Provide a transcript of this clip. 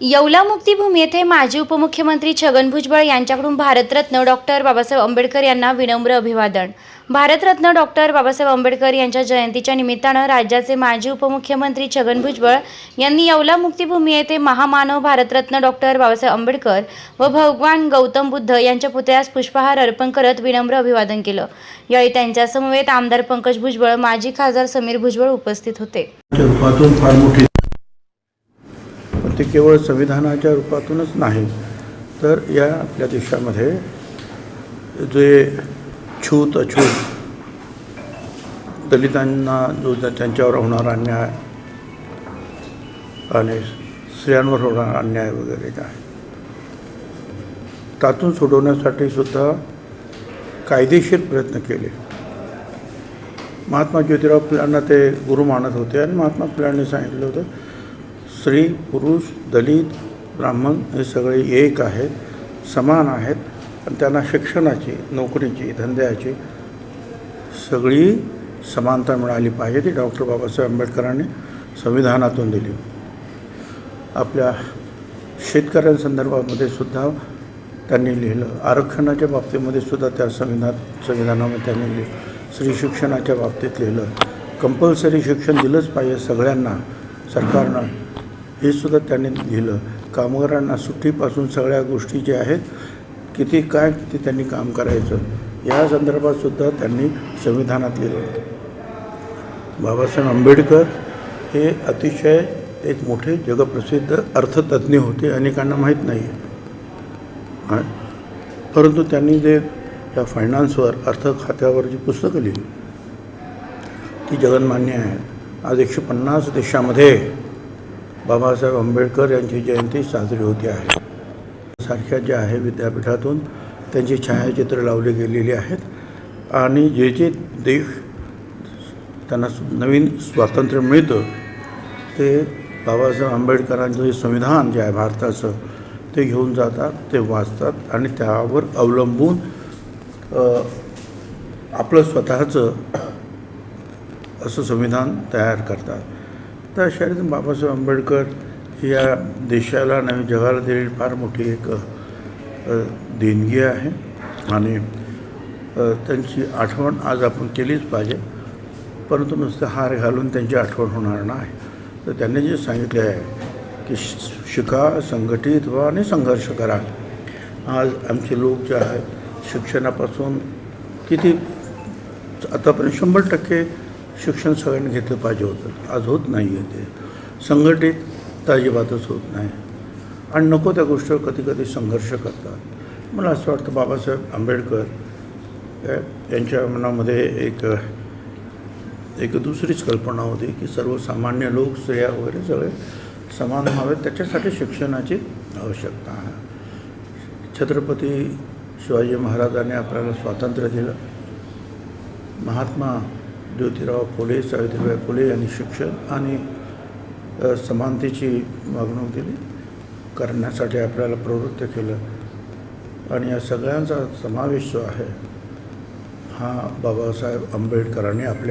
येवला मुक्तीभूमी येथे माजी उपमुख्यमंत्री छगन भुजबळ यांच्याकडून भारतरत्न डॉक्टर बाबासाहेब आंबेडकर यांना विनम्र अभिवादन. भारतरत्न डॉक्टर बाबासाहेब आंबेडकर यांच्या जयंतीच्या निमित्तानं राज्याचे माजी उपमुख्यमंत्री छगन भुजबळ यांनी येवला मुक्तीभूमी येथे महामानव भारतरत्न डॉक्टर बाबासाहेब आंबेडकर व भगवान गौतम बुद्ध यांच्या पुतळ्यास पुष्पहार अर्पण करत विनम्र अभिवादन केलं. यावेळी त्यांच्या समवेत आमदार पंकज भुजबळ माजी खासदार समीर भुजबळ उपस्थित होते च्या रूपातून फार मोठी पण ते केवळ संविधानाच्या रूपातूनच नाही तर या आपल्या देशामध्ये जे छूत अछूत दलितांना जो त्यांच्यावर होणारा अन्याय आणि स्त्रियांवर होणारा अन्याय वगैरे काय त्यातून सोडवण्यासाठी सुद्धा कायदेशीर प्रयत्न केले. महात्मा ज्योतिराव फुलांना ते गुरु मानत होते आणि महात्मा फुलांनी सांगितलं होतं स्त्री पुरुष दलित ब्राह्मण हे सगळे एक आहेत समान आहेत. आणि त्यांना शिक्षणाची नोकरीची धंद्याची सगळी समानता मिळाली पाहिजे ती डॉक्टर बाबासाहेब आंबेडकरांनी संविधानातून दिली. आपल्या शेतकऱ्यांसंदर्भामध्ये सुद्धा त्यांनी लिहिलं. आरक्षणाच्या बाबतीमध्ये सुद्धा त्या संविधान संविधानामध्ये त्यांनी लिहिलं स्त्री शिक्षणाच्या बाबतीत लिहिलं. कंपल्सरी शिक्षण दिलंच पाहिजे सगळ्यांना सरकारनं. हे सुद्धा त्यांनी लिहिलं. कामगारांना सुट्टीपासून सगळ्या गोष्टी ज्या आहेत किती काय किती त्यांनी काम करायचं या संदर्भात सुद्धा त्यांनी संविधानात लिहिलं. बाबासाहेब आंबेडकर हे अतिशय एक मोठे जगप्रसिद्ध अर्थतज्ज्ञ होते अनेकांना माहीत नाही आहे परंतु त्यांनी जे या फायनान्सवर अर्थ खात्यावर जी पुस्तकं लिहिली ती जगनमान्य आहेत. आज एकशे पन्नास देशामध्ये बाबासाहेब आंबेडकर यांची जयंती साजरी होते आहे. सारख्या ज्या आहे विद्यापीठातून त्यांची छायाचित्र लावली गेलेली आहेत. आणि जे जे देश त्यांना नवीन स्वातंत्र्य मिळतं ते बाबासाहेब आंबेडकरांचं जे संविधान जे आहे भारताचं ते घेऊन जातात ते वाचतात आणि त्यावर अवलंबून आपलं स्वतःचं असं संविधान तयार करतात. तर अशा बाबासाहेब आंबेडकर या देशाला नवीन जगाला दिलेली फार मोठी एक देणगी आहे. आणि त्यांची आठवण आज आपण केलीच पाहिजे. परंतु नुसतं हार घालून त्यांची आठवण होणार नाही. तर त्यांनी जे सांगितले आहे की शिका संघटित व्हा आणि संघर्ष करा. आज आमचे लोक जे आहेत शिक्षणापासून किती आतापर्यंत शंभर टक्के शिक्षण सगळ्यांनी घेतलं पाहिजे होतं. आज होत नाही आहे ते. संघटित तर अजिबातच होत नाही. आणि नको त्या गोष्टीवर कधी कधी संघर्ष करतात. मला असं वाटतं बाबासाहेब आंबेडकर यांच्या मनामध्ये एक एक दुसरीच कल्पना होती की सर्वसामान्य लोक स्त्रिया वगैरे सगळे समान व्हावेत. त्याच्यासाठी शिक्षणाची आवश्यकता आहे. छत्रपती शिवाजी महाराजांनी आपल्याला स्वातंत्र्य दिलं. महात्मा ज्योतिराव फुले सावित्रीबाई फुले यांनी शिक्षण आणि समानतेची वागणूक दिली. करण्यासाठी आपल्याला प्रवृत्त केलं. आणि या सगळ्यांचा समावेश जो आहे हा बाबासाहेब आंबेडकरांनी आपल्या